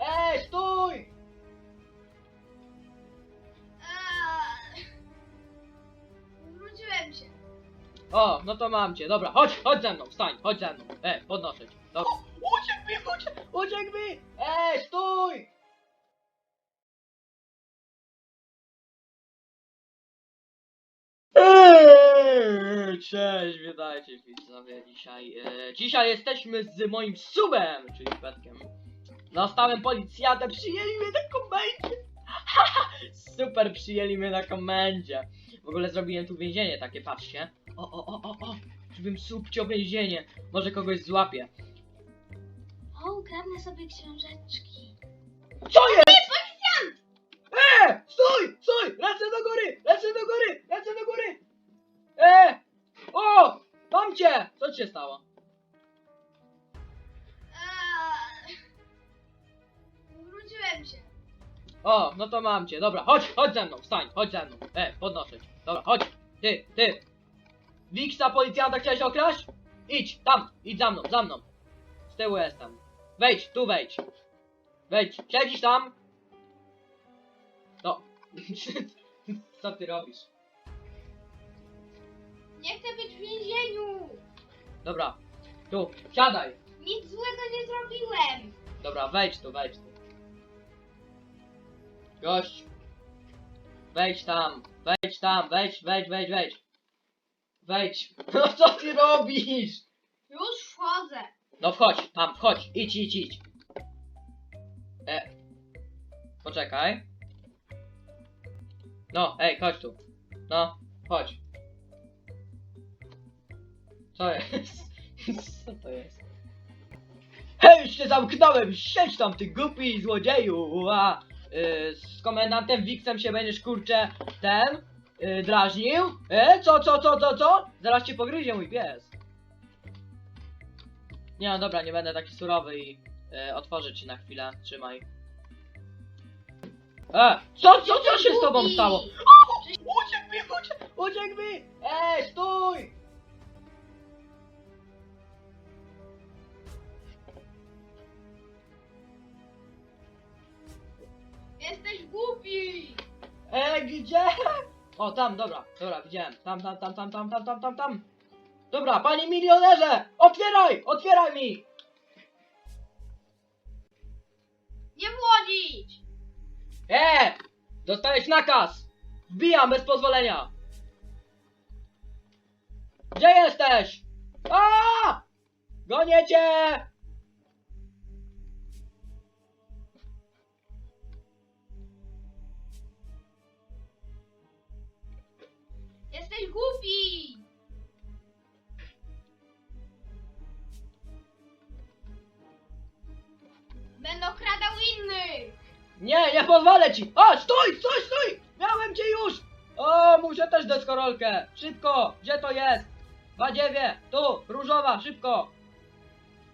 Ej, stój! Eee, Wróciłem się. O, no to mam cię, dobra, chodź, chodź ze mną, wstań, chodź ze mną. Ej, podnoszę cię. Dobra. Uciekł mi, uciekł, uciekł mi! Ej, stój! Eee, Cześć, witajcie widzowie dzisiaj. E, dzisiaj jesteśmy z moim subem, czyli Petkiem. Zostałem policjantem, przyjęli mnie na komendzie. Super, przyjęli mnie na komendzie. W ogóle zrobiłem tu więzienie takie, patrzcie. O, o, o, o, o. Zrobiłem subcio więzienie. Może kogoś złapię. O, ukradnę sobie książeczki. Co jest? policjant! E! Stój! Stój! Lecę do góry! Lecę do góry! Lecę do góry! E! O! Mam cię! Co ci się stało? O, no to mam cię. Dobra, chodź, chodź ze mną, wstań, chodź ze mną. E, podnoszę cię. Dobra, chodź. Ty, ty. Wiksa policjanta chciałeś okraść? Idź, tam, idź za mną, za mną. Z tyłu jestem. Wejdź, tu wejdź. Wejdź, siedzisz tam? No. Co ty robisz? Nie chcę być w więzieniu. Dobra, tu, siadaj. Nic złego nie zrobiłem. Dobra, wejdź tu, wejdź tu. Gość. Wejdź tam, wejdź tam, wejdź, wejdź, wejdź, wejdź. Wejdź. No co ty robisz? Już wchodzę. No wchodź, tam, wchodź, idź, idź, idź. E. Poczekaj. No, ej, chodź tu. No, chodź. Co jest? Co to jest? Hej, już cię zamknąłem! Siedź tam, ty głupi złodzieju! Y, z komendantem Wiksem się będziesz, kurczę, ten, y, drażnił? E, co, co, co, co, co? Zaraz cię pogryzie mój pies. Nie no dobra, nie będę taki surowy i e, otworzę ci na chwilę, trzymaj. E, co, co, co się z tobą stało? Uciekł mi, uciekł, uciekł mi! Ej, stój! Jesteś głupi. E, gdzie? O, tam, dobra, dobra, widziałem. Tam, tam, tam, tam, tam, tam, tam, tam, tam. Dobra, panie milionerze! Otwieraj! Otwieraj mi! Nie wchodzić. E! Dostałeś nakaz! Wbijam bez pozwolenia! Gdzie jesteś? A! Gonię cię! Jesteś głupi. Będę okradał innych. Nie, nie pozwolę ci! O, stój, stój, stój! Miałem cię już! O, muszę też deskorolkę! Szybko! Gdzie to jest? Badziewie! Tu! Różowa, szybko!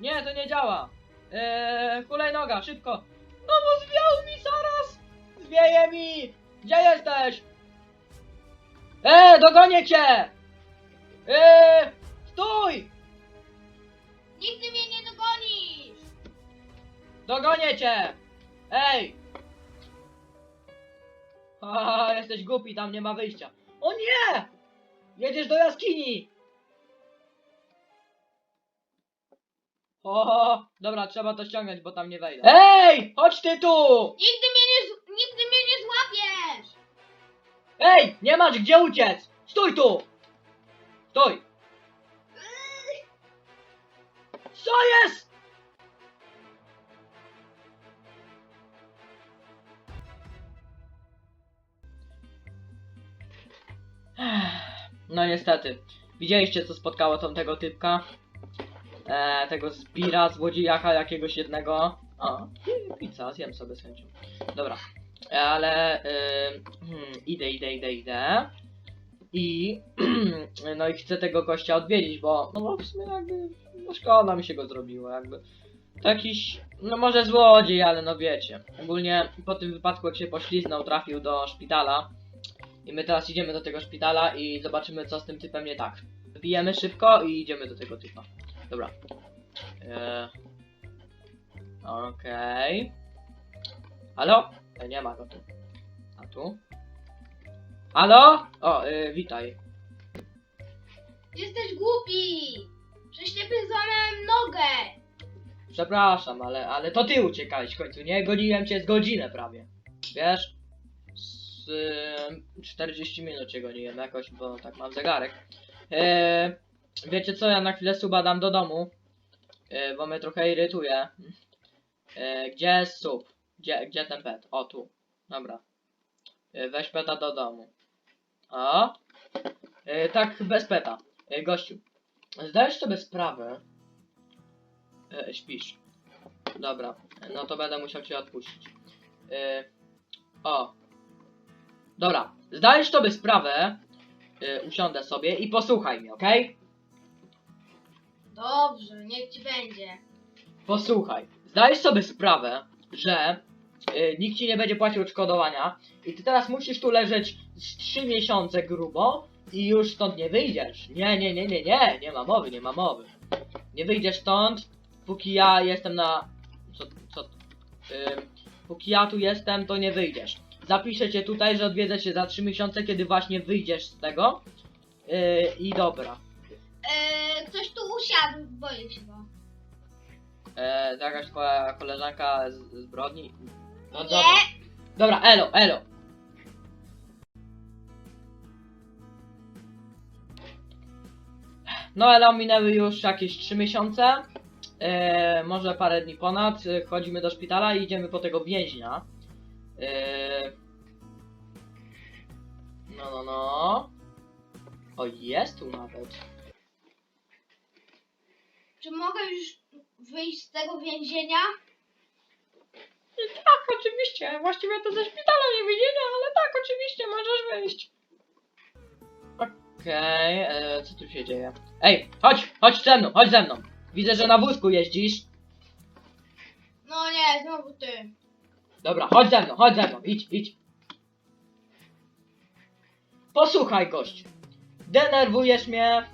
Nie, to nie działa! Eee, hulajnoga, szybko! No bo zwiał mi zaraz! Zwieje mi! Gdzie jesteś? Eee, dogonię cię! Eee, stój! Nigdy mnie nie dogonisz. Dogonię cię! Ej! Haha, jesteś głupi, tam nie ma wyjścia. O nie! Jedziesz do jaskini! O, dobra, trzeba to ściągnąć, bo tam nie wejdę. Ej! Chodź ty tu! Nigdy mnie nie, Ej! Nie masz gdzie uciec! Stój tu! Stój! Co jest? No niestety. Widzieliście co spotkało tą tego typka? E, tego zbira, złodziejaka jakiegoś jednego. O, pizza, zjem sobie z chęcią. Dobra. Ale hmm, idę, idę, idę, idę. I no i chcę tego gościa odwiedzić, bo no bo w sumie jakby no szkoda mi się go zrobiło, jakby. To jakiś, no może złodziej, ale no wiecie. Ogólnie po tym wypadku jak się pośliznął, trafił do szpitala. I my teraz idziemy do tego szpitala i zobaczymy co z tym typem nie tak. Wbijemy szybko i idziemy do tego typa. Dobra. Eee... Okej. Halo? E, nie ma go tu. A tu? Halo? O, y, witaj. Jesteś głupi! Ciebie złamałem nogę! Przepraszam, ale, ale to ty uciekałeś w końcu, nie? Goniłem cię z godzinę prawie. Wiesz? Z y, 40 minut cię goniłem jakoś, bo tak mam zegarek. E, wiecie co, ja na chwilę suba dam do domu, e, bo mnie trochę irytuje. E, gdzie jest sub? Gdzie, gdzie ten pet? O, tu. Dobra. E, weź peta do domu. O. E, tak, bez peta. E, gościu. Zdajesz sobie sprawę, śpisz. Dobra, no to będę musiał cię odpuścić. O. Dobra, zdajesz sobie sprawę. Usiądę sobie i posłuchaj mnie, okej? Dobrze, niech ci będzie. Posłuchaj. Zdajesz sobie sprawę, że nikt ci nie będzie płacił odszkodowania i ty teraz musisz tu leżeć z 3 miesiące grubo i już stąd nie wyjdziesz. Nie, nie, nie, nie, nie, nie ma mowy, nie ma mowy. Nie wyjdziesz stąd, póki ja jestem na... Co, co... Ym, póki ja tu jestem, to nie wyjdziesz. Zapiszę cię tutaj, że odwiedzę cię za 3 miesiące, kiedy właśnie wyjdziesz z tego. Yy, I dobra. Eee, ktoś tu usiadł, boję się go. To jakaś twoja koleżanka z, z Brodni? No Nie, dobra. Dobra, elo, elo. No elo, minęły już jakieś 3 miesiące. E, może parę dni ponad. E, Chodzimy do szpitala i idziemy po tego więźnia. E, no, no, no. O, jest tu nawet. czy mogę już wyjść z tego więzienia? Tak, oczywiście. Właściwie to ze szpitala nie widzieli, ale tak, oczywiście, możesz wyjść. Okej, e, co tu się dzieje? Ej, chodź, chodź ze mną, chodź ze mną. Widzę, że na wózku jeździsz. No nie, znowu ty. Dobra, chodź ze mną, chodź ze mną, idź, idź. Posłuchaj, gość. Denerwujesz mnie.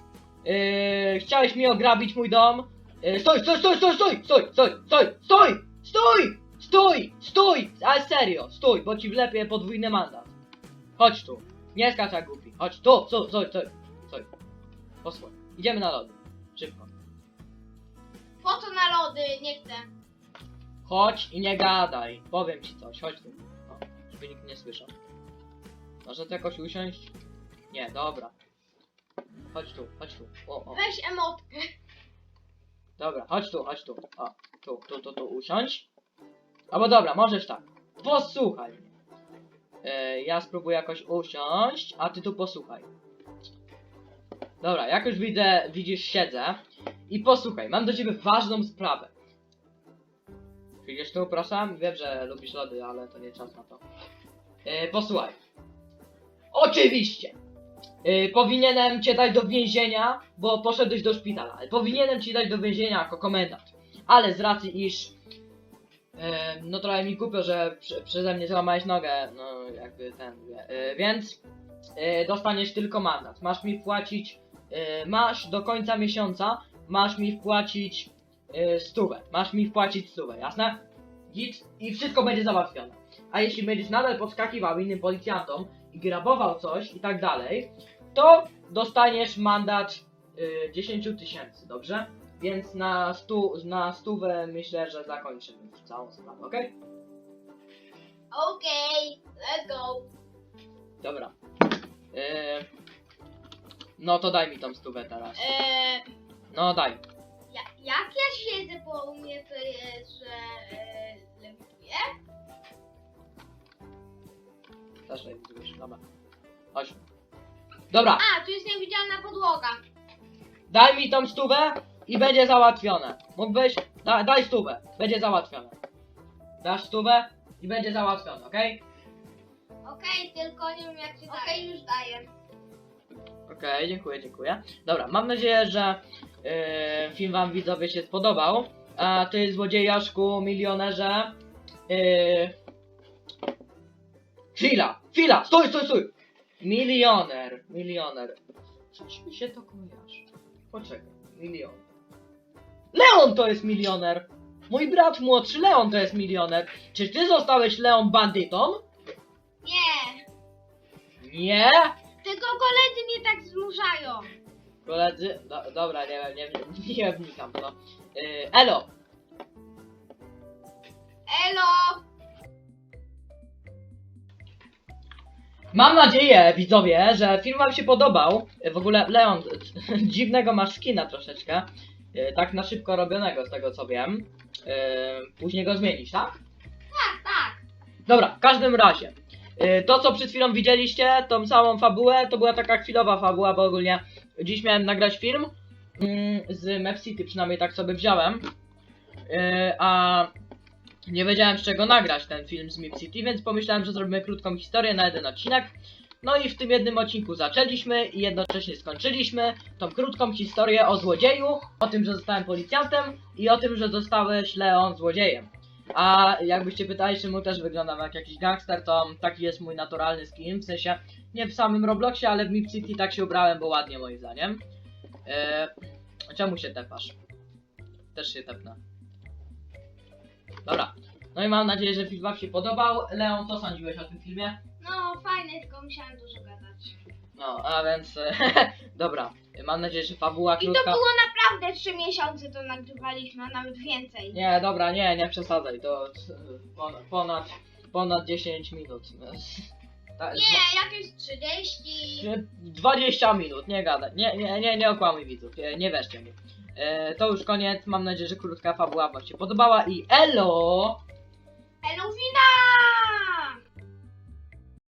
Yy, chciałeś mi ograbić mój dom. Yy, stój, stój, stój, stój, stój, stój, stój, stój, stój, stój, stój, stój, ale serio, stój, bo ci wlepię podwójny mandat. Chodź tu, nie skacz jak głupi, chodź tu, stój, stój, stój, stój. Posłuchaj, idziemy na lody, szybko. Po co na lody? Nie chcę. Chodź i nie gadaj. Powiem ci coś, chodź tu. O, żeby nikt nie słyszał. Może tu jakoś usiąść? Nie, dobra. Chodź tu, chodź tu. O, o. Weź emotkę. Dobra, chodź tu, chodź tu. O, tu, tu, tu, tu usiądź. Albo dobra, możesz tak. Posłuchaj mnie. E, ja spróbuję jakoś usiąść, a ty tu posłuchaj. Dobra, jak już widzę, widzisz, siedzę. I posłuchaj, mam do ciebie ważną sprawę. Widzisz tu, proszę? Wiem, że lubisz lody, ale to nie czas na to. E, posłuchaj. Oczywiście! E, powinienem cię dać do więzienia, bo poszedłeś do szpitala. Powinienem ci dać do więzienia jako komendant. Ale z racji iż... No trochę mi głupio, że prze, przeze mnie złamałeś nogę, no jakby ten... E, więc... E, dostaniesz tylko mandat. Masz mi wpłacić... E, masz do końca miesiąca, masz mi wpłacić stówę. Masz mi wpłacić stówę, jasne? Git i wszystko będzie załatwione. A jeśli będziesz nadal podskakiwał innym policjantom i grabował coś i tak dalej, to dostaniesz mandat y, 10 tysięcy, dobrze? Więc na, stu, na stówę myślę, że zakończymy całą sprawę, okej? Okej, let's go. Dobra. Y, no to daj mi tą stówę teraz. Eee, No daj. ja, jak ja siedzę po mnie, to jest, że e, lewituję? Też lewitujesz, dobra. Chodź. Dobra, A, tu jest niewidzialna podłoga. daj mi tą stówę i będzie załatwione. Mógłbyś? Da, daj stówę, będzie załatwione. Dasz stówę i będzie załatwione, okej? Okej, tylko nie wiem jak się daje. Okej, już daję. Okej, dziękuję, dziękuję. Dobra, mam nadzieję, że yy, film wam widzowie się spodobał. A ty, złodziejaszku, milionerze. Yy... Chwila, chwila, stój, stój, stój! Milioner, milioner. Coś mi się to kojarzy. Poczekaj, milioner. Leon to jest milioner! Mój brat młodszy Leon to jest milioner. Czy ty zostałeś Leon bandytą? Nie, Nie? tylko koledzy mnie tak zmuszają. Koledzy, do, dobra, nie wiem, nie, nie, nie wnikam w to. Yy, elo, Elo! mam nadzieję, widzowie, że film wam się podobał. W ogóle, Leon, dziwnego masz skina troszeczkę. Yy, tak na szybko robionego, z tego co wiem. Yy, później go zmienisz, tak? Tak, tak. Dobra, w każdym razie. y, To, co przed chwilą widzieliście, tą samą fabułę, to była taka chwilowa fabuła, bo ogólnie dziś miałem nagrać film mm, z Map City, przynajmniej tak sobie wziąłem. A nie wiedziałem z czego nagrać ten film z Map City, więc pomyślałem, że zrobimy krótką historię na jeden odcinek. No i w tym jednym odcinku zaczęliśmy i jednocześnie skończyliśmy tą krótką historię o złodzieju, o tym, że zostałem policjantem i o tym, że zostałeś Leon złodziejem. A jakbyście pytali, czy mu też wyglądam jak jakiś gangster, to taki jest mój naturalny skin, w sensie nie w samym Robloxie, ale w Mip City tak się ubrałem, bo ładnie moim zdaniem. Eee, czemu się tepasz? Też się tepnę. Dobra. No i mam nadzieję, że film wam się podobał. Leon, co sądziłeś o tym filmie? No fajne, tylko musiałem dużo gadać. No, a więc... dobra. Mam nadzieję, że fabuła I to krótka... było naprawdę 3 miesiące to nagrywaliśmy, a nawet więcej. Nie, dobra, nie, nie przesadzaj, to ponad, ponad, ponad 10 minut. Nie, jakieś 30. 20 minut, nie gadaj, nie, nie, nie, nie okłamuj widzów, nie, nie weźcie mnie. E, to już koniec, mam nadzieję, że krótka fabuła wam się podobała i elo! Elufina!